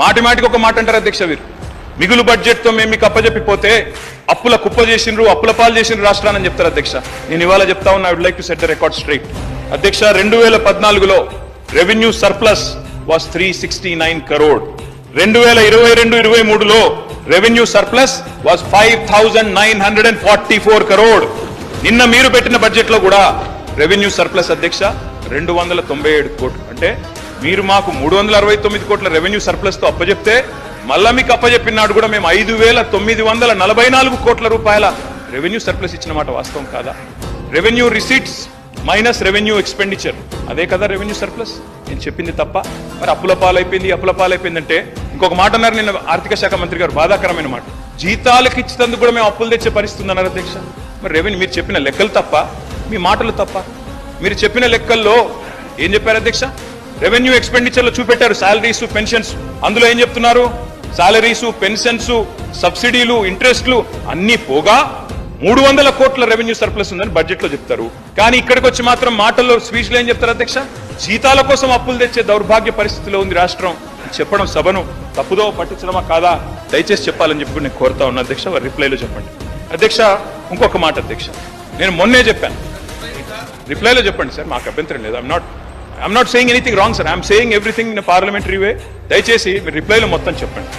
మాటి మాటికి ఒక మాట అంటారు అధ్యక్ష వీరు. మిగులు బడ్జెట్తో మేము మీకు అప్పజెప్పిపోతే అప్పుల కుప్ప చేసిండ్రు అప్పుల పాలు చేసిండ్రు రాష్ట్రాన్ని చెప్తారు అధ్యక్ష. నేను ఇవాళ చెప్తా ఉన్నా I would like to set the record straight అధ్యక్ష రెండు వేల పద్నాలుగులో revenue surplus was three sixty nine crore రెండు వేల ఇరవై రెండు ఇరవై మూడులో revenue surplus was five thousand nine hundred and forty four crore నిన్న మీరు పెట్టిన బడ్జెట్లో కూడా రెవెన్యూ సర్ప్లస్ అధ్యక్ష రెండు వందల తొంభై ఏడు కోట్లు. అంటే మీరు మాకు మూడు వందల అరవై తొమ్మిది కోట్ల రెవెన్యూ సర్ప్లస్తో అప్పచెప్తే మళ్ళా మీకు అప్పజెప్పినాడు కూడా మేము ఐదు వేల తొమ్మిది వందల నలభై నాలుగు కోట్ల రూపాయల రెవెన్యూ సర్ప్లస్ ఇచ్చిన మాట వాస్తవం కాదా? Revenue receipts minus revenue expenditure. అదే కదా రెవెన్యూ సర్ప్లస్? నేను చెప్పింది తప్ప. మరి అప్పుల పాలైపోయింది అప్పుల పాలైపోయిందంటే ఇంకొక మాట అన్నారు నిన్న ఆర్థిక శాఖ మంత్రి గారు బాధాకరమైన మాట. జీతాలకు ఇచ్చినందుకు కూడా మేము అప్పులు తెచ్చే పరిస్థితి ఉందన్నారు అధ్యక్ష. మరి రెవెన్యూ మీరు చెప్పిన లెక్కలు తప్ప మీ మాటలు తప్ప. మీరు చెప్పిన లెక్కల్లో ఏం చెప్పారు అధ్యక్ష? రెవెన్యూ ఎక్స్పెండిచర్లో చూపెట్టారు సాలరీస్ పెన్షన్స్. అందులో ఏం చెప్తున్నారు? సాలరీస్ పెన్షన్స్ సబ్సిడీలు ఇంట్రెస్ట్లు అన్ని పోగా మూడు వందల కోట్ల రెవెన్యూ సర్ప్లస్ ఉందని బడ్జెట్లో చెప్తారు. కానీ ఇక్కడికి వచ్చి మాత్రం మాటల్లో స్పీచ్లో ఏం చెప్తారు అధ్యక్ష? జీతాల కోసం అప్పులు తెచ్చే దౌర్భాగ్య పరిస్థితిలో ఉంది రాష్ట్రం. చెప్పడం సభను. తప్పుదో పట్టించడమా కాదా? దయచేసి చెప్పాలని చెప్పి నేను కోరుతా ఉన్నా అధ్యక్ష. వారి రిప్లైలో చెప్పండి. అధ్యక్ష ఇంకొక మాట అధ్యక్ష. నేను మొన్నే చెప్పాను. రిప్లైలో చెప్పండి సార్. మాకు అభ్యంతరం లేదు. I'm not I'm not saying anything wrong sir I'm saying everything in parliamentary way దయచేసి మీరు రిప్లైలో మొత్తం చెప్పండి.